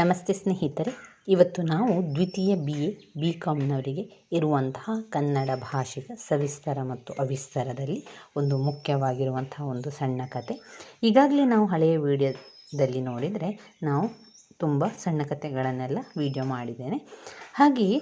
ನಮಸ್ತೆ ಸ್ನೇಹಿತರೆ, ಇವತ್ತು ನಾವು ದ್ವಿತೀಯ ಬಿ ಎ ಬಿ ಕಾಮ್ನವರಿಗೆ ಇರುವಂತಹ ಕನ್ನಡ ಭಾಷೆಯ ಸವಿಸ್ತರ ಮತ್ತು ಅವಿಸ್ತರದಲ್ಲಿ ಒಂದು ಮುಖ್ಯವಾಗಿರುವಂತಹ ಒಂದು ಸಣ್ಣ ಕತೆ. ಈಗಾಗಲೇ ನಾವು ಹಳೆಯ ವಿಡಿಯೋದಲ್ಲಿ ನೋಡಿದರೆ ನಾವು ತುಂಬ ಸಣ್ಣ ಕತೆಗಳನ್ನೆಲ್ಲ ವಿಡಿಯೋ ಮಾಡಿದ್ದೇನೆ. ಹಾಗೆಯೇ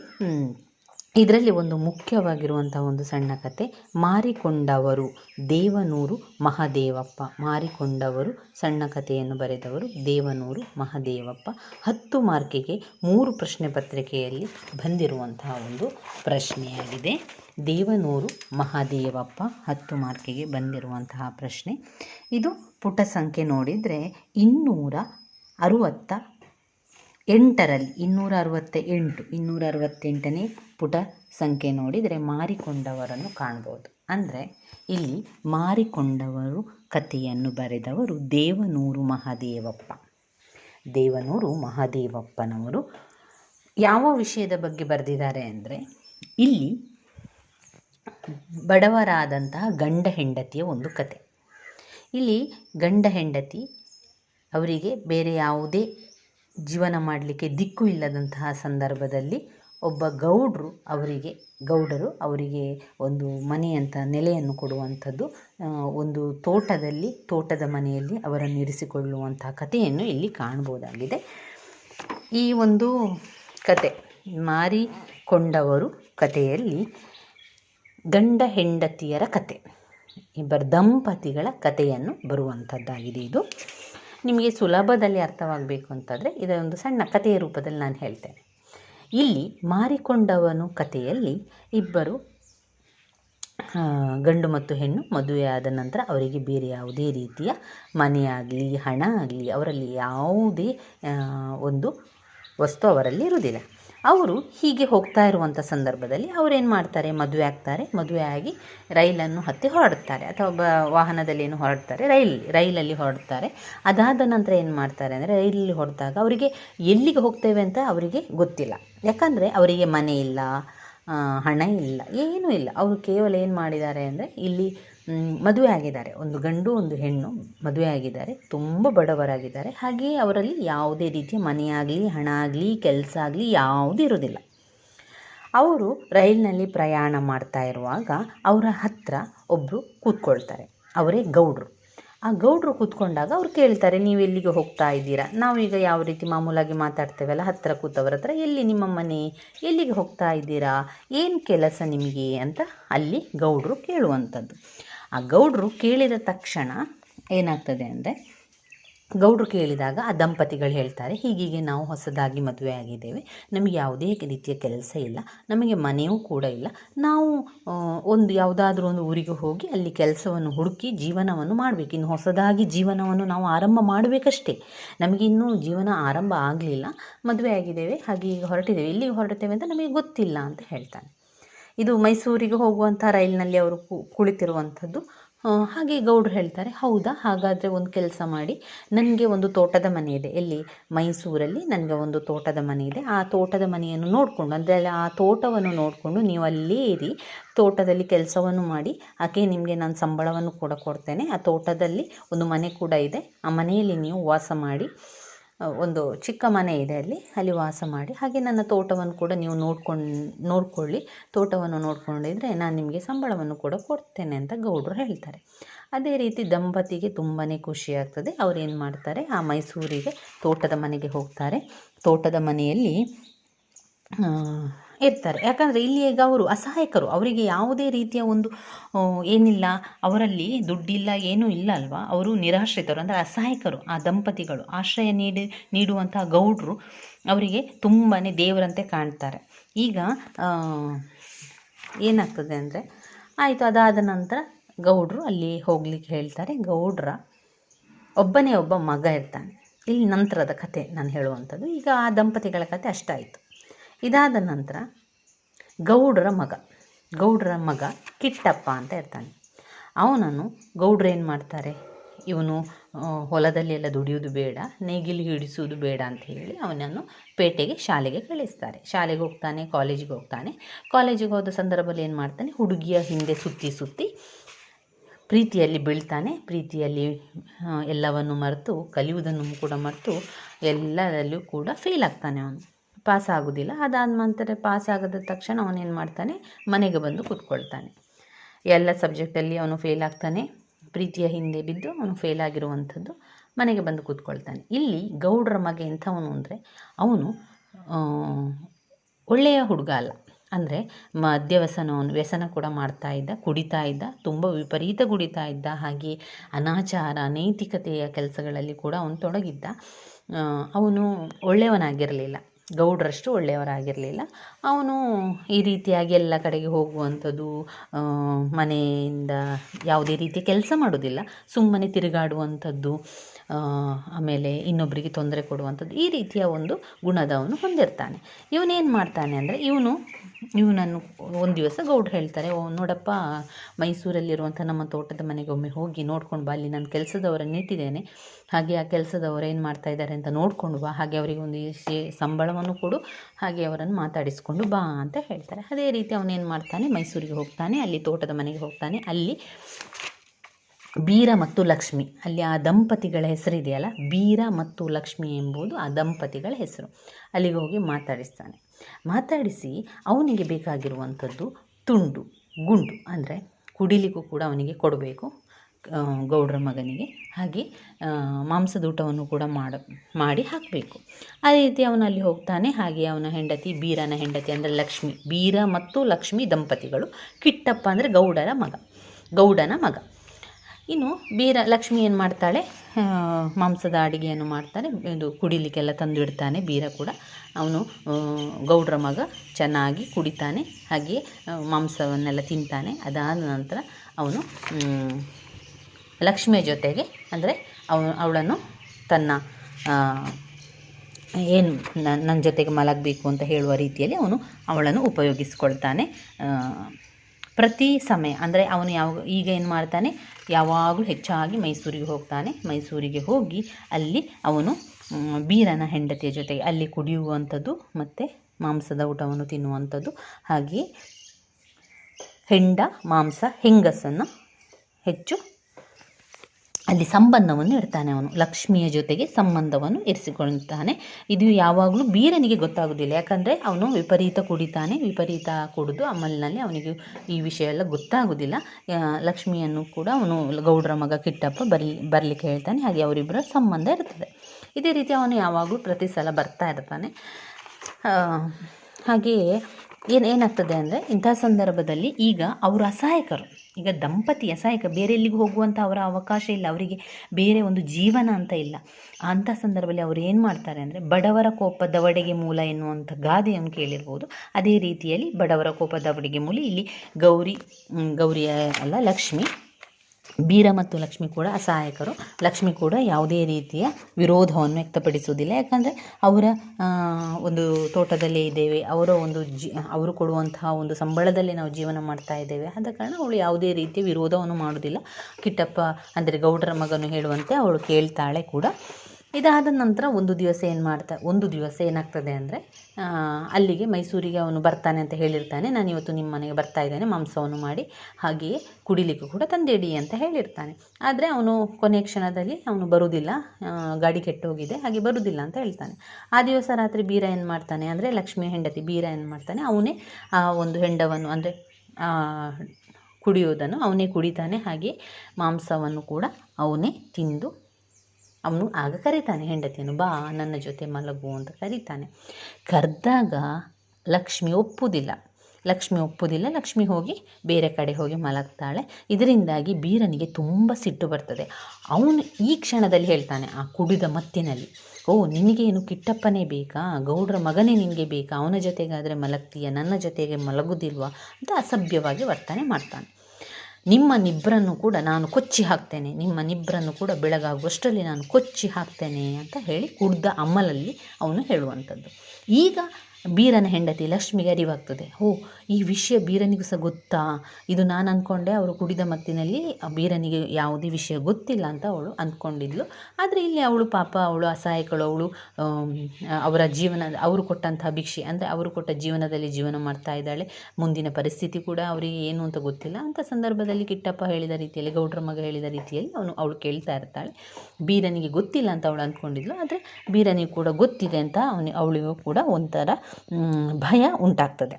ಇದರಲ್ಲಿ ಒಂದು ಮುಖ್ಯವಾಗಿರುವಂಥ ಒಂದು ಸಣ್ಣ ಕತೆ, ಮಾರಿಕೊಂಡವರು, ದೇವನೂರು ಮಹದೇವಪ್ಪ. ಮಾರಿಕೊಂಡವರು ಸಣ್ಣ ಕಥೆಯನ್ನು ಬರೆದವರು ದೇವನೂರು ಮಹದೇವಪ್ಪ. ಹತ್ತು ಮಾರ್ಕಿಗೆ ಮೂರು ಪ್ರಶ್ನೆ ಪತ್ರಿಕೆಯಲ್ಲಿ ಬಂದಿರುವಂತಹ ಒಂದು ಪ್ರಶ್ನೆಯಾಗಿದೆ. ದೇವನೂರು ಮಹದೇವಪ್ಪ ಹತ್ತು ಮಾರ್ಕಿಗೆ ಬಂದಿರುವಂತಹ ಪ್ರಶ್ನೆ. ಇದು ಪುಟ ಸಂಖ್ಯೆ ನೋಡಿದರೆ ಇನ್ನೂರ ಅರುವತ್ತ ಎಂಟರಲ್ಲಿ, ಇನ್ನೂರ ಅರವತ್ತ ಎಂಟು ಇನ್ನೂರ ಅರವತ್ತೆಂಟನೇ ಪುಟ ಸಂಖ್ಯೆ ನೋಡಿದರೆ ಮಾರಿಕೊಂಡವರನ್ನು ಕಾಣ್ಬೋದು. ಅಂದರೆ ಇಲ್ಲಿ ಮಾರಿಕೊಂಡವರು ಕಥೆಯನ್ನು ಬರೆದವರು ದೇವನೂರು ಮಹಾದೇವಪ್ಪ. ದೇವನೂರು ಮಹಾದೇವಪ್ಪನವರು ಯಾವ ವಿಷಯದ ಬಗ್ಗೆ ಬರೆದಿದ್ದಾರೆ ಅಂದರೆ ಇಲ್ಲಿ ಬಡವರಾದಂತಹ ಗಂಡ ಹೆಂಡತಿಯ ಒಂದು ಕತೆ. ಇಲ್ಲಿ ಗಂಡ ಹೆಂಡತಿ ಅವರಿಗೆ ಬೇರೆ ಯಾವುದೇ ಜೀವನ ಮಾಡಲಿಕ್ಕೆ ದಿಕ್ಕು ಇಲ್ಲದಂತಹ ಸಂದರ್ಭದಲ್ಲಿ ಒಬ್ಬ ಗೌಡ್ರು ಅವರಿಗೆ, ಗೌಡರು ಅವರಿಗೆ ಒಂದು ಮನೆಯಂಥ ನೆಲೆಯನ್ನು ಕೊಡುವಂಥದ್ದು ಒಂದು ತೋಟದಲ್ಲಿ, ತೋಟದ ಮನೆಯಲ್ಲಿ ಅವರನ್ನು ಇರಿಸಿಕೊಳ್ಳುವಂಥ ಕಥೆಯನ್ನು ಇಲ್ಲಿ ಕಾಣ್ಬೋದಾಗಿದೆ ಈ ಒಂದು ಕತೆ ಮಾರಿಕೊಂಡವರು ಕಥೆಯಲ್ಲಿ ಗಂಡ ಹೆಂಡತಿಯರ ಕತೆ, ಇಬ್ಬರ ದಂಪತಿಗಳ ಕಥೆಯನ್ನು ಬರುವಂಥದ್ದಾಗಿದೆ ಇದು. ನಿಮಗೆ ಸುಲಭದಲ್ಲಿ ಅರ್ಥವಾಗಬೇಕು ಅಂತಂದರೆ, ಇದೊಂದು ಸಣ್ಣ ಕಥೆಯ ರೂಪದಲ್ಲಿ ನಾನು ಹೇಳ್ತೇನೆ. ಇಲ್ಲಿ ಮಾರಿಕೊಂಡವನು ಕಥೆಯಲ್ಲಿ ಇಬ್ಬರು ಗಂಡು ಮತ್ತು ಹೆಣ್ಣು ಮದುವೆಯಾದ ನಂತರ ಅವರಿಗೆ ಬೇರೆ ಯಾವುದೇ ರೀತಿಯ ಮನೆಯಾಗಲಿ, ಹಣ ಆಗಲಿ, ಅವರಲ್ಲಿ ಯಾವುದೇ ಒಂದು ವಸ್ತು ಅವರಲ್ಲಿ ಇರುವುದಿಲ್ಲ. ಅವರು ಹೀಗೆ ಹೋಗ್ತಾ ಇರುವಂಥ ಸಂದರ್ಭದಲ್ಲಿ ಅವರೇನು ಮಾಡ್ತಾರೆ? ಮದುವೆ ಆಗ್ತಾರೆ. ಮದುವೆ ಆಗಿ ರೈಲನ್ನು ಹತ್ತಿ ಹೊರಡ್ತಾರೆ. ಅಥವಾ ಬ ವಾಹನದಲ್ಲಿ ಏನು ಹೊರಡ್ತಾರೆ? ರೈಲ್, ರೈಲಲ್ಲಿ ಹೊರಡ್ತಾರೆ. ಅದಾದ ನಂತರ ಏನು ಮಾಡ್ತಾರೆ ಅಂದರೆ ರೈಲಲ್ಲಿ ಹೊರಟಾಗ ಅವರಿಗೆ ಎಲ್ಲಿಗೆ ಹೋಗ್ತೇವೆ ಅಂತ ಅವರಿಗೆ ಗೊತ್ತಿಲ್ಲ. ಯಾಕಂದರೆ ಅವರಿಗೆ ಮನೆ ಇಲ್ಲ ಹಣ ಇಲ್ಲ, ಏನೂ ಇಲ್ಲ. ಅವರು ಕೇವಲ ಏನು ಮಾಡಿದ್ದಾರೆ ಅಂದರೆ ಇಲ್ಲಿ ಮದುವೆ ಆಗಿದ್ದಾರೆ. ಒಂದು ಗಂಡು, ಒಂದು ಹೆಣ್ಣು ಮದುವೆ ಆಗಿದ್ದಾರೆ. ತುಂಬ ಬಡವರಾಗಿದ್ದಾರೆ. ಹಾಗೆಯೇ ಅವರಲ್ಲಿ ಯಾವುದೇ ರೀತಿಯ ಮನೆಯಾಗಲಿ ಹಣ ಆಗಲಿ, ಕೆಲಸ ಆಗಲಿ ಯಾವುದೂ ಇರೋದಿಲ್ಲ ಅವರು ರೈಲಿನಲ್ಲಿ ಪ್ರಯಾಣ ಮಾಡ್ತಾ ಇರುವಾಗ ಅವರ ಹತ್ರ ಒಬ್ಬರು ಕೂತ್ಕೊಳ್ತಾರೆ. ಅವರೇ ಗೌಡ್ರು. ಆ ಗೌಡ್ರು ಕೂತ್ಕೊಂಡಾಗ ಅವ್ರು ಕೇಳ್ತಾರೆ, ನೀವು ಎಲ್ಲಿಗೆ ಹೋಗ್ತಾ ಇದ್ದೀರಾ? ನಾವೀಗ ಯಾವ ರೀತಿ ಮಾಮೂಲಾಗಿ ಮಾತಾಡ್ತೇವಲ್ಲ ಹತ್ತಿರ ಕೂತವ್ರ ಹತ್ರ, ಎಲ್ಲಿ ನಿಮ್ಮ ಮನೆ? ಎಲ್ಲಿಗೆ ಹೋಗ್ತಾ ಇದ್ದೀರಾ? ಏನು ಕೆಲಸ ನಿಮಗೆ? ಅಂತ ಅಲ್ಲಿ ಗೌಡ್ರು ಕೇಳುವಂಥದ್ದು. ಆ ಗೌಡರು ಕೇಳಿದ ತಕ್ಷಣ ಏನಾಗ್ತದೆ ಅಂದರೆ ಗೌಡರು ಕೇಳಿದಾಗ ಆ ದಂಪತಿಗಳು ಹೇಳ್ತಾರೆ, ಹೀಗೀಗೆ ನಾವು ಹೊಸದಾಗಿ ಮದುವೆ ಆಗಿದ್ದೇವೆ, ನಮಗೆ ಯಾವುದೇ ರೀತಿಯ ಕೆಲಸ ಇಲ್ಲ, ನಮಗೆ ಮನೆಯೂ ಕೂಡ ಇಲ್ಲ, ನಾವು ಒಂದು ಯಾವುದಾದ್ರೂ ಒಂದು ಊರಿಗೆ ಹೋಗಿ ಅಲ್ಲಿ ಕೆಲಸವನ್ನು ಹುಡುಕಿ ಜೀವನವನ್ನು ಮಾಡಬೇಕು, ಇನ್ನು ಹೊಸದಾಗಿ ಜೀವನವನ್ನು ನಾವು ಆರಂಭ ಮಾಡಬೇಕಷ್ಟೇ, ನಮಗೆ ಇನ್ನೂ ಜೀವನ ಆರಂಭ ಆಗಲಿಲ್ಲ, ಮದುವೆ ಆಗಿದ್ದೇವೆ, ಹಾಗೆ ಹೊರಟಿದ್ದೇವೆ, ಎಲ್ಲಿಗೆ ಹೊರಡ್ತೇವೆ ಅಂತ ನಮಗೆ ಗೊತ್ತಿಲ್ಲ ಅಂತ ಹೇಳ್ತಾನೆ. ಇದು ಮೈಸೂರಿಗೆ ಹೋಗುವಂಥ ರೈಲಿನಲ್ಲಿ ಅವರು ಕುಳಿತಿರುವಂಥದ್ದು. ಹಾಗೆ ಗೌಡ್ರು ಹೇಳ್ತಾರೆ, ಹೌದಾ? ಹಾಗಾದರೆ ಒಂದು ಕೆಲಸ ಮಾಡಿ. ನನಗೆ ಒಂದು ತೋಟದ ಮನೆ ಇದೆ. ಎಲ್ಲಿ? ಮೈಸೂರಲ್ಲಿ ನನಗೆ ಒಂದು ತೋಟದ ಮನೆ ಇದೆ. ಆ ತೋಟದ ಮನೆಯನ್ನು ನೋಡಿಕೊಂಡು, ಅಂದರೆ ಆ ತೋಟವನ್ನು ನೋಡಿಕೊಂಡು ನೀವು ಅಲ್ಲೇ ಇರಿ, ತೋಟದಲ್ಲಿ ಕೆಲಸವನ್ನು ಮಾಡಿ ಹಾಗೆ ನಿಮಗೆ ನಾನು ಸಂಬಳವನ್ನು ಕೂಡ ಕೊಡ್ತೇನೆ. ಆ ತೋಟದಲ್ಲಿ ಒಂದು ಮನೆ ಕೂಡ ಇದೆ. ಆ ಮನೆಯಲ್ಲಿ ನೀವು ವಾಸ ಮಾಡಿ ಒಂದು ಚಿಕ್ಕ ಮನೆ ಇದೆ ಅಲ್ಲಿ. ಅಲ್ಲಿ ವಾಸ ಮಾಡಿ, ಹಾಗೆ ನನ್ನ ತೋಟವನ್ನು ಕೂಡ ನೀವು ನೋಡ್ಕೊಂಡು, ನೋಡ್ಕೊಳ್ಳಿ. ತೋಟವನ್ನು ನೋಡಿಕೊಂಡಿದ್ರೆ ನಾನು ನಿಮಗೆ ಸಂಬಳವನ್ನು ಕೂಡ ಕೊಡ್ತೇನೆ ಅಂತ ಗೌಡ್ರು ಹೇಳ್ತಾರೆ. ಅದೇ ರೀತಿ ದಂಪತಿಗೆ ತುಂಬಾ ಖುಷಿ ಆಗ್ತದೆ. ಅವ್ರು ಏನು ಮಾಡ್ತಾರೆ? ಆ ಮೈಸೂರಿಗೆ ತೋಟದ ಮನೆಗೆ ಹೋಗ್ತಾರೆ. ತೋಟದ ಮನೆಯಲ್ಲಿ ಇರ್ತಾರೆ. ಯಾಕಂದರೆ ಇಲ್ಲಿ ಈಗ ಅವರು ಅಸಹಾಯಕರು. ಅವರಿಗೆ ಯಾವುದೇ ರೀತಿಯ ಒಂದು ಏನಿಲ್ಲ, ಅವರಲ್ಲಿ ದುಡ್ಡಿಲ್ಲ, ಏನೂ ಇಲ್ಲ ಅಲ್ವಾ? ಅವರು ನಿರಾಶ್ರಿತರು, ಅಂದರೆ ಅಸಹಾಯಕರು, ಆ ದಂಪತಿಗಳು. ಆಶ್ರಯ ನೀಡಿ, ನೀಡುವಂತಹ ಗೌಡ್ರು ಅವರಿಗೆ ತುಂಬಾ ದೇವರಂತೆ ಕಾಣ್ತಾರೆ. ಈಗ ಏನಾಗ್ತದೆ ಅಂದರೆ, ಆಯಿತು, ಅದಾದ ನಂತರ ಗೌಡ್ರು ಅಲ್ಲಿ ಹೋಗ್ಲಿಕ್ಕೆ ಹೇಳ್ತಾರೆ. ಗೌಡ್ರ ಒಬ್ಬನೇ ಒಬ್ಬ ಮಗ ಇರ್ತಾನೆ. ಇಲ್ಲಿ ನಂತರದ ಕತೆ ನಾನು ಹೇಳುವಂಥದ್ದು. ಈಗ ಆ ದಂಪತಿಗಳ ಕತೆ ಅಷ್ಟಾಯಿತು. ಇದಾದ ನಂತರ ಗೌಡ್ರ ಮಗ ಗೌಡ್ರ ಮಗ ಕಿಟ್ಟಪ್ಪ ಅಂತ ಇರ್ತಾನೆ. ಅವನನ್ನು ಗೌಡ್ರು ಏನು ಮಾಡ್ತಾರೆ? ಇವನು ಹೊಲದಲ್ಲಿ ಎಲ್ಲ ದುಡಿಯೋದು ಬೇಡ, ನೇಗಿಲು ಹಿಡಿಸೋದು ಬೇಡ ಅಂತ ಹೇಳಿ ಅವನನ್ನು ಪೇಟೆಗೆ, ಶಾಲೆಗೆ ಕಳಿಸ್ತಾರೆ. ಶಾಲೆಗೆ ಹೋಗ್ತಾನೆ, ಕಾಲೇಜಿಗೆ ಹೋಗ್ತಾನೆ. ಕಾಲೇಜಿಗೆ ಹೋದ ಸಂದರ್ಭದಲ್ಲಿ ಏನು ಮಾಡ್ತಾನೆ? ಹುಡುಗಿಯ ಹಿಂದೆ ಸುತ್ತಿ ಸುತ್ತಿ ಪ್ರೀತಿಯಲ್ಲಿ ಬೀಳ್ತಾನೆ. ಪ್ರೀತಿಯಲ್ಲಿ ಎಲ್ಲವನ್ನು ಮರೆತು, ಕಲಿಯುವುದನ್ನು ಕೂಡ ಮರೆತು ಎಲ್ಲದರಲ್ಲೂ ಕೂಡ ಫೇಲ್ ಆಗ್ತಾನೆ ಅವನು. ಪಾಸ್ ಆಗೋದಿಲ್ಲ ಅದಾದ ನಂತರ ಪಾಸ್ ಆಗದ ತಕ್ಷಣ ಅವನೇನು ಮಾಡ್ತಾನೆ? ಮನೆಗೆ ಬಂದು ಕೂತ್ಕೊಳ್ತಾನೆ. ಎಲ್ಲ ಸಬ್ಜೆಕ್ಟಲ್ಲಿ ಅವನು ಫೇಲ್ ಆಗ್ತಾನೆ. ಪ್ರೀತಿಯ ಹಿಂದೆ ಬಿದ್ದು ಅವನು ಫೇಲ್ ಆಗಿರುವಂಥದ್ದು ಮನೆಗೆ ಬಂದು ಕೂತ್ಕೊಳ್ತಾನೆ. ಇಲ್ಲಿ ಗೌಡ್ರ ಮಗ ಎಂಥವನು ಅಂದರೆ, ಅವನು ಒಳ್ಳೆಯ ಹುಡುಗ ಅಲ್ಲ. ಅಂದರೆ ಮದ್ಯವ್ಯಸನವನ್ನು ವ್ಯಸನ ಕೂಡ ಮಾಡ್ತಾ ಇದ್ದ, ಕುಡಿತಾ ಇದ್ದ, ತುಂಬ ವಿಪರೀತ ಕುಡಿತಾ ಇದ್ದ. ಹಾಗೆ ಅನಾಚಾರ, ನೈತಿಕತೆಯ ಕೆಲಸಗಳಲ್ಲಿ ಕೂಡ ಅವನು ತೊಡಗಿದ್ದ. ಅವನು ಒಳ್ಳೆಯವನಾಗಿರಲಿಲ್ಲ. ಗೌಡ್ರಷ್ಟು ಒಳ್ಳೆಯವರಾಗಿರಲಿಲ್ಲ. ಅವನು ಈ ರೀತಿಯಾಗಿ ಎಲ್ಲ ಕಡೆಗೆ ಹೋಗುವಂಥದ್ದು ಮನೆಯಿಂದ ಯಾವುದೇ ರೀತಿಯ ಕೆಲಸ ಮಾಡೋದಿಲ್ಲ ಸುಮ್ಮನೆ ತಿರುಗಾಡುವಂಥದ್ದು ಆಮೇಲೆ ಇನ್ನೊಬ್ಬರಿಗೆ ತೊಂದರೆ ಕೊಡುವಂಥದ್ದು, ಈ ರೀತಿಯ ಒಂದು ಗುಣದವನು ಹೊಂದಿರ್ತಾನೆ. ಇವನೇನು ಮಾಡ್ತಾನೆ ಅಂದರೆ ಇವನು, ಇವನನ್ನು ಒಂದು ದಿವಸ ಗೌಡ್ರು ಹೇಳ್ತಾರೆ, ಓ, ನೋಡಪ್ಪ, ಮೈಸೂರಲ್ಲಿರುವಂಥ ನಮ್ಮ ತೋಟದ ಮನೆಗೆ ಒಮ್ಮೆ ಹೋಗಿ ನೋಡ್ಕೊಂಡು ಬಾ, ಅಲ್ಲಿ ನಾನು ಕೆಲಸದವರನ್ನು ಇಟ್ಟಿದ್ದೇನೆ ಹಾಗೆ ಆ ಕೆಲಸದವರು ಏನು ಮಾಡ್ತಾ ಇದ್ದಾರೆ ಅಂತ ನೋಡ್ಕೊಂಡು ಬಾ, ಹಾಗೆ ಅವರಿಗೆ ಒಂದು ಸಂಬಳವನ್ನು ಕೊಡು, ಹಾಗೆ ಅವರನ್ನು ಮಾತಾಡಿಸ್ಕೊಂಡು ಬಾ ಅಂತ ಹೇಳ್ತಾರೆ. ಅದೇ ರೀತಿ ಅವನೇನು ಮಾಡ್ತಾನೆ, ಮೈಸೂರಿಗೆ ಹೋಗ್ತಾನೆ, ಅಲ್ಲಿ ತೋಟದ ಮನೆಗೆ ಹೋಗ್ತಾನೆ. ಅಲ್ಲಿ ಬೀರ ಮತ್ತು ಲಕ್ಷ್ಮಿ, ಅಲ್ಲಿ ಆ ದಂಪತಿಗಳ ಹೆಸರಿದೆಯಲ್ಲ ಬೀರ ಮತ್ತು ಲಕ್ಷ್ಮಿ ಎಂಬುದು ಆ ದಂಪತಿಗಳ ಹೆಸರು. ಅಲ್ಲಿಗೆ ಹೋಗಿ ಮಾತಾಡಿಸ್ತಾನೆ. ಮಾತಾಡಿಸಿ ಅವನಿಗೆ ಬೇಕಾಗಿರುವಂಥದ್ದು ತುಂಡು, ಗುಂಡು, ಅಂದರೆ ಕುಡಿಲಿಕ್ಕೂ ಕೂಡ ಅವನಿಗೆ ಕೊಡಬೇಕು. ಗೌಡ್ರ ಮಗನಿಗೆ. ಹಾಗೆ ಮಾಂಸದ ಊಟವನ್ನು ಕೂಡ ಮಾಡ, ಮಾಡಿ ಹಾಕಬೇಕು. ಅದೇ ರೀತಿ ಅವನು ಅಲ್ಲಿ ಹೋಗ್ತಾನೆ. ಹಾಗೆ ಅವನ ಹೆಂಡತಿ ಬೀರನ ಹೆಂಡತಿ ಅಂದರೆ ಲಕ್ಷ್ಮಿ, ಬೀರ ಮತ್ತು ಲಕ್ಷ್ಮಿ ದಂಪತಿಗಳು, ಕಿಟ್ಟಪ್ಪ ಅಂದರೆ ಗೌಡರ ಮಗ, ಗೌಡನ ಮಗ. ಇನ್ನು ಬೀರ, ಲಕ್ಷ್ಮಿ ಏನು ಮಾಡ್ತಾಳೆ? ಮಾಂಸದ ಅಡುಗೆಯನ್ನು ಮಾಡ್ತಾನೆ. ಇದು ಕುಡಿಲಿಕ್ಕೆಲ್ಲ ತಂದು ಇಡ್ತಾನೆ ಬೀರ ಕೂಡ. ಅವನು ಗೌಡ್ರ ಮಗ ಚೆನ್ನಾಗಿ ಕುಡಿತಾನೆ. ಹಾಗೆ ಮಾಂಸವನ್ನೆಲ್ಲ ತಿಂತಾನೆ. ಅದಾದ ನಂತರ ಅವನು ಲಕ್ಷ್ಮಿಯ ಜೊತೆಗೆ ಅಂದರೆ ಅವನು, ಅವಳನ್ನು ತನ್ನ ಏನು ನನ್ನ ಜೊತೆಗೆ ಮಲಗಬೇಕು ಅಂತ ಹೇಳುವ ರೀತಿಯಲ್ಲಿ ಅವನು ಅವಳನ್ನು ಉಪಯೋಗಿಸ್ಕೊಳ್ತಾನೆ. ಪ್ರತಿ ಸಮಯ ಅಂದರೆ ಅವನು ಯಾವ, ಈಗ ಏನು ಮಾಡ್ತಾನೆ? ಯಾವಾಗಲೂ ಹೆಚ್ಚಾಗಿ ಮೈಸೂರಿಗೆ ಹೋಗ್ತಾನೆ. ಮೈಸೂರಿಗೆ ಹೋಗಿ ಅಲ್ಲಿ ಅವನು ಬೀರನ ಹೆಂಡತಿಯ ಜೊತೆಗೆ ಅಲ್ಲಿ ಕುಡಿಯುವಂಥದ್ದು ಮತ್ತು ಮಾಂಸದ ಊಟವನ್ನು ತಿನ್ನುವಂಥದ್ದು. ಹಾಗೆಯೇ ಹೆಂಡ, ಮಾಂಸ, ಹೆಂಗಸನ್ನು ಹೆಚ್ಚು ಅಲ್ಲಿ ಸಂಬಂಧವನ್ನು ಇಡ್ತಾನೆ ಅವನು. ಲಕ್ಷ್ಮಿಯ ಜೊತೆಗೆ ಸಂಬಂಧವನ್ನು ಇರಿಸಿಕೊಳ್ಳುತ್ತಾನೆ. ಇದು ಯಾವಾಗಲೂ ಬೀರನಿಗೆ ಗೊತ್ತಾಗೋದಿಲ್ಲ. ಯಾಕಂದರೆ ಅವನು ವಿಪರೀತ ಕುಡಿತಾನೆ. ವಿಪರೀತ ಕುಡಿದು ಅಮಲಿನಲ್ಲಿ ಅವನಿಗೆ ಈ ವಿಷಯ ಎಲ್ಲ ಗೊತ್ತಾಗೋದಿಲ್ಲ. ಲಕ್ಷ್ಮಿಯನ್ನು ಕೂಡ ಅವನು ಗೌಡ್ರ ಮಗ ಕಿಟ್ಟಪ್ಪ ಬರಲಿ ಬರಲಿಕ್ಕೆ ಹೇಳ್ತಾನೆ. ಹಾಗೆ ಅವರಿಬ್ಬರ ಸಂಬಂಧ ಇರ್ತದೆ. ಇದೇ ರೀತಿ ಅವನು ಯಾವಾಗಲೂ ಪ್ರತಿ ಸಲ ಬರ್ತಾ ಇರ್ತಾನೆ. ಹಾಗೆಯೇ ಏನು ಏನಾಗ್ತದೆ ಅಂದರೆ ಇಂಥ ಸಂದರ್ಭದಲ್ಲಿ ಈಗ ಅವರು ಅಸಹಾಯಕರು. ಈಗ ದಂಪತಿ ಅಸಹಾಯಕ, ಬೇರೆ ಎಲ್ಲಿಗೂ ಹೋಗುವಂಥ ಅವರ ಅವಕಾಶ ಇಲ್ಲ, ಅವರಿಗೆ ಬೇರೆ ಒಂದು ಜೀವನ ಅಂತ ಇಲ್ಲ. ಅಂಥ ಸಂದರ್ಭದಲ್ಲಿ ಅವರು ಏನು ಮಾಡ್ತಾರೆ ಅಂದರೆ ಬಡವರ ಕೋಪ ದವಡೆಗೆ ಮೂಲ ಎನ್ನುವಂಥ ಗಾದೆಯನ್ನು ಕೇಳಿರ್ಬೋದು. ಅದೇ ರೀತಿಯಲ್ಲಿ ಬಡವರ ಕೋಪ ದವಡೆಗೆ ಮೂಲ. ಇಲ್ಲಿ ಗೌರಿ ಗೌರಿಯ ಅಲ್ಲ ಲಕ್ಷ್ಮಿ. ಬೀರ ಮತ್ತು ಲಕ್ಷ್ಮಿ ಕೂಡ ಅಸಹಾಯಕರು. ಲಕ್ಷ್ಮಿ ಕೂಡ ಯಾವುದೇ ರೀತಿಯ ವಿರೋಧವನ್ನು ವ್ಯಕ್ತಪಡಿಸುವುದಿಲ್ಲ. ಯಾಕಂದರೆ ಅವರ ಒಂದು ತೋಟದಲ್ಲೇ ಇದ್ದೇವೆ. ಅವರ ಒಂದು ಜಿ, ಅವರು ಕೊಡುವಂತಹ ಒಂದು ಸಂಬಳದಲ್ಲಿ ನಾವು ಜೀವನ ಮಾಡ್ತಾ ಇದ್ದೇವೆ. ಆದ ಕಾರಣ ಅವಳು ಯಾವುದೇ ರೀತಿಯ ವಿರೋಧವನ್ನು ಮಾಡುವುದಿಲ್ಲ. ಕಿಟ್ಟಪ್ಪ ಅಂದರೆ ಗೌಡರ ಮಗನು ಹೇಳುವಂತೆ ಅವಳು ಕೇಳ್ತಾಳೆ ಕೂಡ. ಇದಾದ ನಂತರ ಒಂದು ದಿವಸ ಏನು ಮಾಡ್ತಾ, ಒಂದು ದಿವಸ ಏನಾಗ್ತದೆ ಅಂದರೆ ಅಲ್ಲಿಗೆ ಮೈಸೂರಿಗೆ ಅವನು ಬರ್ತಾನೆ ಅಂತ ಹೇಳಿರ್ತಾನೆ. ನಾನು ಇವತ್ತು ನಿಮ್ಮ ಮನೆಗೆ ಬರ್ತಾ ಇದ್ದೇನೆ, ಮಾಂಸವನ್ನು ಮಾಡಿ, ಹಾಗೆಯೇ ಕುಡಿಲಿಕ್ಕೂ ಕೂಡ ತಂದಿಡಿ ಅಂತ ಹೇಳಿರ್ತಾನೆ. ಆದರೆ ಅವನು ಕೊನೆಯ ಕ್ಷಣದಲ್ಲಿ ಅವನು ಬರುವುದಿಲ್ಲ ಗಾಡಿ ಕೆಟ್ಟೋಗಿದೆ, ಹಾಗೆ ಬರುವುದಿಲ್ಲ ಅಂತ ಹೇಳ್ತಾನೆ. ಆ ದಿವಸ ರಾತ್ರಿ ಬೀರ ಏನು ಮಾಡ್ತಾನೆ ಅಂದರೆ, ಲಕ್ಷ್ಮಿ ಹೆಂಡತಿ ಬೀರ ಏನು ಮಾಡ್ತಾನೆ, ಅವನೇ ಆ ಒಂದು ಹೆಂಡವನ್ನು ಅಂದರೆ ಕುಡಿಯೋದನ್ನು ಅವನೇ ಕುಡಿತಾನೆ ಹಾಗೆ ಮಾಂಸವನ್ನು ಕೂಡ ಅವನೇ ತಿಂದು ಅವನು ಆಗ ಕರೀತಾನೆ, ಹೆಂಡತಿಯನ್ನು ಬಾ, ನನ್ನ ಜೊತೆ ಮಲಗು ಅಂತ ಕರೀತಾನೆ. ಕರೆದಾಗ ಲಕ್ಷ್ಮಿ ಒಪ್ಪುವುದಿಲ್ಲ ಲಕ್ಷ್ಮಿ ಒಪ್ಪುವುದಿಲ್ಲ ಲಕ್ಷ್ಮಿ ಹೋಗಿ ಬೇರೆ ಕಡೆ ಹೋಗಿ ಮಲಗ್ತಾಳೆ. ಇದರಿಂದಾಗಿ ಬೀರನಿಗೆ ತುಂಬ ಸಿಟ್ಟು ಬರ್ತದೆ. ಅವನು ಈ ಕ್ಷಣದಲ್ಲಿ ಹೇಳ್ತಾನೆ, ಆ ಕುಡಿದ ಮತ್ತಿನಲ್ಲಿ, ಓ, ನಿನಗೇನು ಕಿಟ್ಟಪ್ಪನೇ ಬೇಕಾ? ಗೌಡ್ರ ಮಗನೇ ನಿನಗೆ ಬೇಕಾ? ಅವನ ಜೊತೆಗಾದರೆ ಮಲಗ್ತೀಯ? ನನ್ನ ಜೊತೆಗೆ ಮಲಗುವುದಿಲ್ವಾ ಅಂತ ಅಸಭ್ಯವಾಗಿ ವರ್ತನೆ ಮಾಡ್ತಾನೆ. ನಿಮ್ಮ ನಿಬ್ಬರನ್ನು ಕೂಡ ನಾನು ಕೊಚ್ಚಿ ಹಾಕ್ತೇನೆ. ನಿಮ್ಮ ನಿಬ್ಬರನ್ನು ಕೂಡ ಬೆಳಗಾಗುವಷ್ಟರಲ್ಲಿ ನಾನು ಕೊಚ್ಚಿ ಹಾಕ್ತೇನೆ ಅಂತ ಹೇಳಿ ಕುಡ್ದ ಅಮ್ಮಲಲ್ಲಿ ಅವನು ಹೇಳುವಂಥದ್ದು. ಈಗ ಬೀರನ ಹೆಂಡತಿ ಲಕ್ಷ್ಮಿಗೆ ಅರಿವಾಗ್ತದೆ. ಓ ಈ ವಿಷಯ ಬೀರನಿಗೂ ಸಹ ಗೊತ್ತಾ? ಇದು ನಾನು ಅಂದ್ಕೊಂಡೆ ಅವರು ಕುಡಿದ ಮತ್ತಿನಲ್ಲಿ ಬೀರನಿಗೆ ಯಾವುದೇ ವಿಷಯ ಗೊತ್ತಿಲ್ಲ ಅಂತ ಅವಳು ಅಂದ್ಕೊಂಡಿದ್ಲು ಆದರೆ ಇಲ್ಲಿ ಅವಳು ಪಾಪ, ಅವಳು ಅಸಹಾಯಕಳು, ಅವಳು ಅವರ ಜೀವನ, ಅವರು ಕೊಟ್ಟಂತಹ ಭಿಕ್ಷೆ, ಅಂದರೆ ಅವರು ಕೊಟ್ಟ ಜೀವನದಲ್ಲಿ ಜೀವನ ಮಾಡ್ತಾ ಇದ್ದಾಳೆ. ಮುಂದಿನ ಪರಿಸ್ಥಿತಿ ಕೂಡ ಅವರಿಗೆ ಏನು ಅಂತ ಗೊತ್ತಿಲ್ಲ. ಅಂಥ ಸಂದರ್ಭದಲ್ಲಿ ಕಿಟ್ಟಪ್ಪ ಹೇಳಿದ ರೀತಿಯಲ್ಲಿ, ಗೌಡ್ರ ಮಗ ಹೇಳಿದ ರೀತಿಯಲ್ಲಿ ಅವನು, ಅವಳು ಕೇಳ್ತಾ ಇರ್ತಾಳೆ. ಬೀರನಿಗೆ ಗೊತ್ತಿಲ್ಲ ಅಂತ ಅವಳು ಅಂದ್ಕೊಂಡಿದ್ಲು ಆದರೆ ಬೀರನಿಗೆ ಕೂಡ ಗೊತ್ತಿದೆ ಅಂತ ಅವನು, ಅವಳಿಗೂ ಕೂಡ ಒಂಥರ ಭಯ ಉಂಟಾಗ್ತದೆ.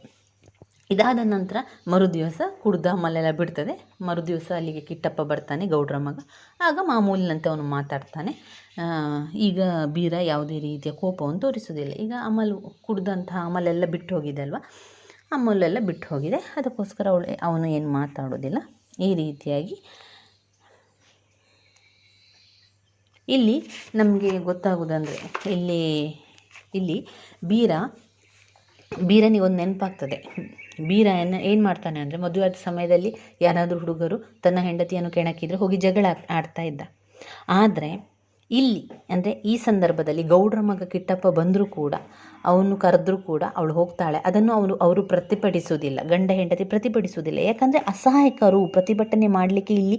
ಇದಾದ ನಂತರ ಮರುದಿವಸ ಕುಡ್ದ ಮಲ್ಲೆಲ್ಲ ಬಿಡ್ತದೆ. ಮರುದಿವಸ ಅಲ್ಲಿಗೆ ಕಿಟ್ಟಪ್ಪ ಬರ್ತಾನೆ, ಗೌಡ್ರ ಮಗ. ಆಗ ಮಾಮೂಲಿನಂತೆ ಅವನು ಮಾತಾಡ್ತಾನೆ. ಈಗ ಬೀರ ಯಾವುದೇ ರೀತಿಯ ಕೋಪವನ್ನು ತೋರಿಸೋದಿಲ್ಲ ಈಗ ಅಮಲು ಕುಡ್ದಂತಹ ಅಮಲೆಲ್ಲ ಬಿಟ್ಟು ಹೋಗಿದೆ ಅಲ್ವಾ? ಅಮಲೆಲ್ಲ ಬಿಟ್ಟು ಹೋಗಿದೆ. ಅದಕ್ಕೋಸ್ಕರ ಅವಳು ಅವನು ಏನು ಮಾತಾಡೋದಿಲ್ಲ ಈ ರೀತಿಯಾಗಿ ಇಲ್ಲಿ ನಮಗೆ ಗೊತ್ತಾಗೋದಂದರೆ ಇಲ್ಲಿ ಇಲ್ಲಿ ಬೀರ ಬೀರನಿಗೆ ಒಂದು ನೆನಪಾಗ್ತದೆ. ಬೀರ ಏನು ಏನು ಮಾಡ್ತಾನೆ ಅಂದರೆ ಮದುವೆ ಆದ ಸಮಯದಲ್ಲಿ ಯಾರಾದರೂ ಹುಡುಗರು ತನ್ನ ಹೆಂಡತಿಯನ್ನು ಕೆಣಕಿದ್ರೆ ಹೋಗಿ ಜಗಳ ಆಡ್ತಾ ಇದ್ದ. ಆದರೆ ಇಲ್ಲಿ ಅಂದರೆ ಈ ಸಂದರ್ಭದಲ್ಲಿ ಗೌಡ್ರ ಮಗ ಕಿಟ್ಟಪ್ಪ ಬಂದರೂ ಕೂಡ, ಅವನು ಕರೆದ್ರೂ ಕೂಡ ಅವಳು ಹೋಗ್ತಾಳೆ. ಅದನ್ನು ಅವನು, ಅವರು ಪ್ರತಿಭಟಿಸುವುದಿಲ್ಲ. ಗಂಡ ಹೆಂಡತಿ ಪ್ರತಿಭಟಿಸುವುದಿಲ್ಲ. ಯಾಕಂದರೆ ಅಸಹಾಯಕರು ಪ್ರತಿಭಟನೆ ಮಾಡಲಿಕ್ಕೆ ಇಲ್ಲಿ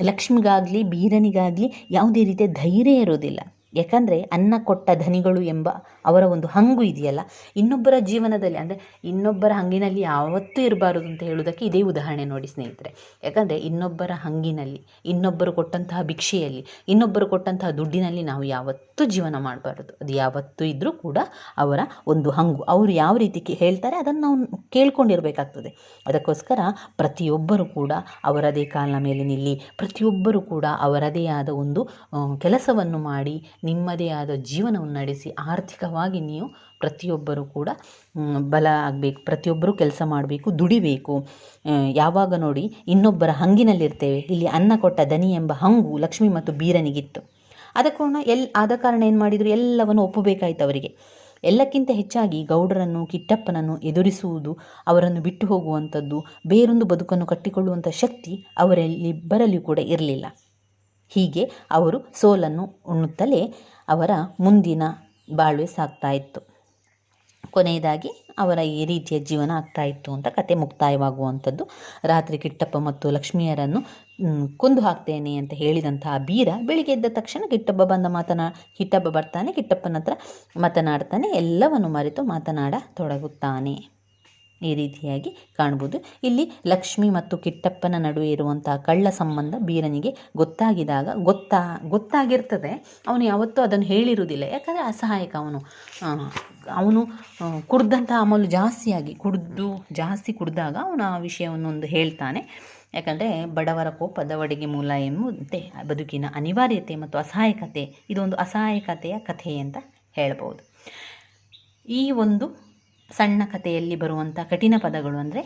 ಲಕ್ಷ್ಮಿಗಾಗಲಿ, ಬೀರನಿಗಾಗಲಿ ಯಾವುದೇ ರೀತಿಯ ಧೈರ್ಯ ಇರೋದಿಲ್ಲ ಯಾಕಂದರೆ ಅನ್ನ ಕೊಟ್ಟ ಧನಿಗಳು ಎಂಬ ಅವರ ಒಂದು ಹಂಗು ಇದೆಯಲ್ಲ, ಇನ್ನೊಬ್ಬರ ಜೀವನದಲ್ಲಿ ಅಂದರೆ ಇನ್ನೊಬ್ಬರ ಹಂಗಿನಲ್ಲಿ ಯಾವತ್ತೂ ಇರಬಾರದು ಅಂತ ಹೇಳುವುದಕ್ಕೆ ಇದೇ ಉದಾಹರಣೆ ನೋಡಿ ಸ್ನೇಹಿತರೆ. ಯಾಕಂದರೆ ಇನ್ನೊಬ್ಬರ ಹಂಗಿನಲ್ಲಿ, ಇನ್ನೊಬ್ಬರು ಕೊಟ್ಟಂತಹ ಭಿಕ್ಷೆಯಲ್ಲಿ, ಇನ್ನೊಬ್ಬರು ಕೊಟ್ಟಂತಹ ದುಡ್ಡಿನಲ್ಲಿ ನಾವು ಯಾವತ್ತೂ ಜೀವನ ಮಾಡಬಾರ್ದು. ಅದು ಯಾವತ್ತೂ ಇದ್ದರೂ ಕೂಡ ಅವರ ಒಂದು ಹಂಗು. ಅವರು ಯಾವ ರೀತಿ ಹೇಳ್ತಾರೆ ಅದನ್ನು ನಾವು ಕೇಳ್ಕೊಂಡಿರಬೇಕಾಗ್ತದೆ. ಅದಕ್ಕೋಸ್ಕರ ಪ್ರತಿಯೊಬ್ಬರು ಕೂಡ ಅವರದೇ ಕಾಲ ಮೇಲೆ ನಿಲ್ಲಿ, ಪ್ರತಿಯೊಬ್ಬರು ಕೂಡ ಅವರದೇ ಆದ ಒಂದು ಕೆಲಸವನ್ನು ಮಾಡಿ ನಿಮ್ಮದೇ ಆದ ಜೀವನವನ್ನು ನಡೆಸಿ ಆರ್ಥಿಕವಾಗಿ ನೀವು ಪ್ರತಿಯೊಬ್ಬರು ಕೂಡ ಬಲ ಆಗಬೇಕು, ಪ್ರತಿಯೊಬ್ಬರು ಕೆಲಸ ಮಾಡಬೇಕು, ದುಡಿಬೇಕು. ಯಾವಾಗ ನೋಡಿ ಇನ್ನೊಬ್ಬರ ಹಂಗಿನಲ್ಲಿರ್ತೇವೆ. ಇಲ್ಲಿ ಅನ್ನ ಕೊಟ್ಟ ದನಿ ಎಂಬ ಹಂಗು ಲಕ್ಷ್ಮಿ ಮತ್ತು ಬೀರನಿಗಿತ್ತು. ಅದಕ್ಕೂ ಎಲ್, ಆದ ಕಾರಣ ಏನು ಮಾಡಿದರು? ಎಲ್ಲವನ್ನು ಒಪ್ಪಬೇಕಾಯ್ತು ಅವರಿಗೆ. ಎಲ್ಲಕ್ಕಿಂತ ಹೆಚ್ಚಾಗಿ ಗೌಡರನ್ನು, ಕಿಟ್ಟಪ್ಪನನ್ನು ಎದುರಿಸುವುದು, ಅವರನ್ನು ಬಿಟ್ಟು ಹೋಗುವಂಥದ್ದು, ಬೇರೊಂದು ಬದುಕನ್ನು ಕಟ್ಟಿಕೊಳ್ಳುವಂಥ ಶಕ್ತಿ ಅವರಲ್ಲಿ ಬರಲಿ ಕೂಡ ಇರಲಿಲ್ಲ. ಹೀಗೆ ಅವರು ಸೋಲನ್ನು ಉಣ್ಣುತ್ತಲೇ ಅವರ ಮುಂದಿನ ಬಾಳ್ವೆ ಸಾಗ್ತಾ ಇತ್ತು. ಕೊನೆಯದಾಗಿ ಅವರ ಈ ರೀತಿಯ ಜೀವನ ಆಗ್ತಾ ಇತ್ತು ಅಂತ ಕತೆ ಮುಕ್ತಾಯವಾಗುವಂಥದ್ದು. ರಾತ್ರಿ ಕಿಟ್ಟಪ್ಪ ಮತ್ತು ಲಕ್ಷ್ಮಿಯರನ್ನು ಕುಂದು ಹಾಕ್ತೇನೆ ಅಂತ ಹೇಳಿದಂತಹ ಬೀರ ಬೆಳಿಗ್ಗೆ ಎದ್ದ ತಕ್ಷಣ ಕಿಟ್ಟಪ್ಪ ಬಂದ ಮಾತನಾ, ಕಿಟ್ಟಪ್ಪ ಬರ್ತಾನೆ, ಕಿಟ್ಟಪ್ಪನ ಹತ್ರ ಮಾತನಾಡ್ತಾನೆ, ಎಲ್ಲವನ್ನು ಮರೆತು ಮಾತನಾಡತೊಡಗುತ್ತಾನೆ. ಈ ರೀತಿಯಾಗಿ ಕಾಣ್ಬೋದು ಇಲ್ಲಿ ಲಕ್ಷ್ಮಿ ಮತ್ತು ಕಿಟ್ಟಪ್ಪನ ನಡುವೆ ಇರುವಂತಹ ಕಳ್ಳ ಸಂಬಂಧ ಬೀರನಿಗೆ ಗೊತ್ತಾಗಿದಾಗ ಗೊತ್ತಾ, ಗೊತ್ತಾಗಿರ್ತದೆ. ಅವನು ಯಾವತ್ತೂ ಅದನ್ನು ಹೇಳಿರುವುದಿಲ್ಲ. ಯಾಕಂದರೆ ಅಸಹಾಯಕ ಅವನು. ಅವನು ಕುಡ್ದಂಥ ಅಮಲು ಜಾಸ್ತಿಯಾಗಿ, ಕುಡಿದು, ಜಾಸ್ತಿ ಕುಡಿದಾಗ ಅವನು ಆ ವಿಷಯವನ್ನು ಒಂದು ಹೇಳ್ತಾನೆ. ಯಾಕಂದರೆ ಬಡವರ ಕೋಪ ದವಡೆಗೆ ಮೂಲ ಎಂಬುದಂತೆ ಬದುಕಿನ ಅನಿವಾರ್ಯತೆ ಮತ್ತು ಅಸಹಾಯಕತೆ. ಇದೊಂದು ಅಸಹಾಯಕತೆಯ ಕಥೆ ಅಂತ ಹೇಳ್ಬೋದು ಈ ಒಂದು ಸಣ್ಣ ಕಥೆಯಲ್ಲಿ ಬರುವಂಥ ಕಠಿಣ ಪದಗಳು ಅಂದರೆ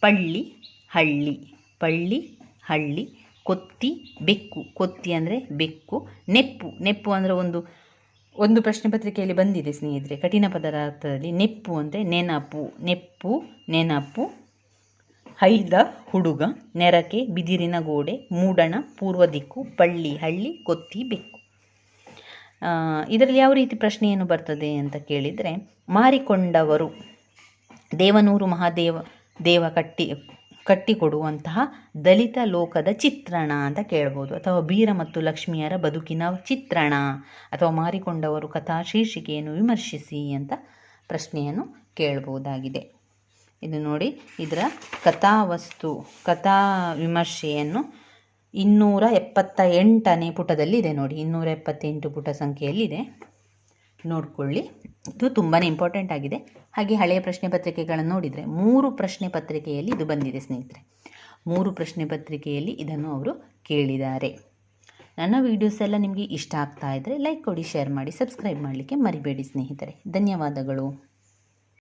ಪಳ್ಳಿ, ಹಳ್ಳಿ ಪಳ್ಳಿ, ಹಳ್ಳಿ, ಕೊತ್ತಿ, ಬೆಕ್ಕು. ಕೊತ್ತಿ ಅಂದರೆ ಬೆಕ್ಕು, ನೆಪ್ಪು. ನೆಪ್ಪು ಅಂದರೆ ಒಂದು ಒಂದು ಪ್ರಶ್ನೆ ಪತ್ರಿಕೆಯಲ್ಲಿ ಬಂದಿದೆ ಸ್ನೇಹಿತರೆ, ಕಠಿಣ ಪದಾರ್ಥದಲ್ಲಿ ನೆಪ್ಪು ಅಂದರೆ ನೆನಪು. ನೆಪ್ಪು, ನೆನಪು, ಹೈದ, ಹುಡುಗ, ನೆರಕೆ, ಬಿದಿರಿನ ಗೋಡೆ, ಮೂಡಣ ಪೂರ್ವ ದಿಕ್ಕು ಪಳ್ಳಿ, ಹಳ್ಳಿ, ಕೊತ್ತಿ, ಬೆಕ್ಕು. ಇದರಲ್ಲಿ ಯಾವ ರೀತಿ ಪ್ರಶ್ನೆಯನ್ನು ಬರ್ತದೆ ಅಂತ ಕೇಳಿದರೆ, ಮಾರಿಕೊಂಡವರು, ದೇವನೂರು ಮಹಾದೇವ, ದೇವ ಕಟ್ಟಿ, ಕಟ್ಟಿಕೊಡುವಂತಹ ದಲಿತ ಲೋಕದ ಚಿತ್ರಣ ಅಂತ ಕೇಳ್ಬೋದು. ಅಥವಾ ಬೀರ ಮತ್ತು ಲಕ್ಷ್ಮಿಯರ ಬದುಕಿನ ಚಿತ್ರಣ, ಅಥವಾ ಮಾರಿಕೊಂಡವರು ಕಥಾ ಶೀರ್ಷಿಕೆಯನ್ನು ವಿಮರ್ಶಿಸಿ ಅಂತ ಪ್ರಶ್ನೆಯನ್ನು ಕೇಳ್ಬೋದಾಗಿದೆ. ಇದು ನೋಡಿ, ಇದರ ಕಥಾವಸ್ತು, ಕಥಾ ವಿಮರ್ಶೆಯನ್ನು ಇನ್ನೂರ ಎಪ್ಪತ್ತ ಎಂಟನೇ ಪುಟದಲ್ಲಿ ಇದೆ ನೋಡಿ. ಇನ್ನೂರ ಎಪ್ಪತ್ತೆಂಟು ಪುಟ ಸಂಖ್ಯೆಯಲ್ಲಿದೆ. ನೋಡಿಕೊಳ್ಳಿ. ಇದು ತುಂಬಾ ಇಂಪಾರ್ಟೆಂಟ್ ಆಗಿದೆ. ಹಾಗೆ ಹಳೆಯ ಪ್ರಶ್ನೆ ಪತ್ರಿಕೆಗಳನ್ನು ನೋಡಿದರೆ, ಮೂರು ಪ್ರಶ್ನೆ ಪತ್ರಿಕೆಯಲ್ಲಿ ಇದು ಬಂದಿದೆ ಸ್ನೇಹಿತರೆ. ಮೂರು ಪ್ರಶ್ನೆ ಪತ್ರಿಕೆಯಲ್ಲಿ ಇದನ್ನು ಅವರು ಕೇಳಿದ್ದಾರೆ. ನನ್ನ ವೀಡಿಯೋಸ್ ಎಲ್ಲ ನಿಮಗೆ ಇಷ್ಟ ಆಗ್ತಾ ಇದ್ದರೆ ಲೈಕ್ ಕೊಡಿ ಶೇರ್ ಮಾಡಿ ಸಬ್ಸ್ಕ್ರೈಬ್ ಮಾಡಲಿಕ್ಕೆ ಮರಿಬೇಡಿ ಸ್ನೇಹಿತರೆ. ಧನ್ಯವಾದಗಳು.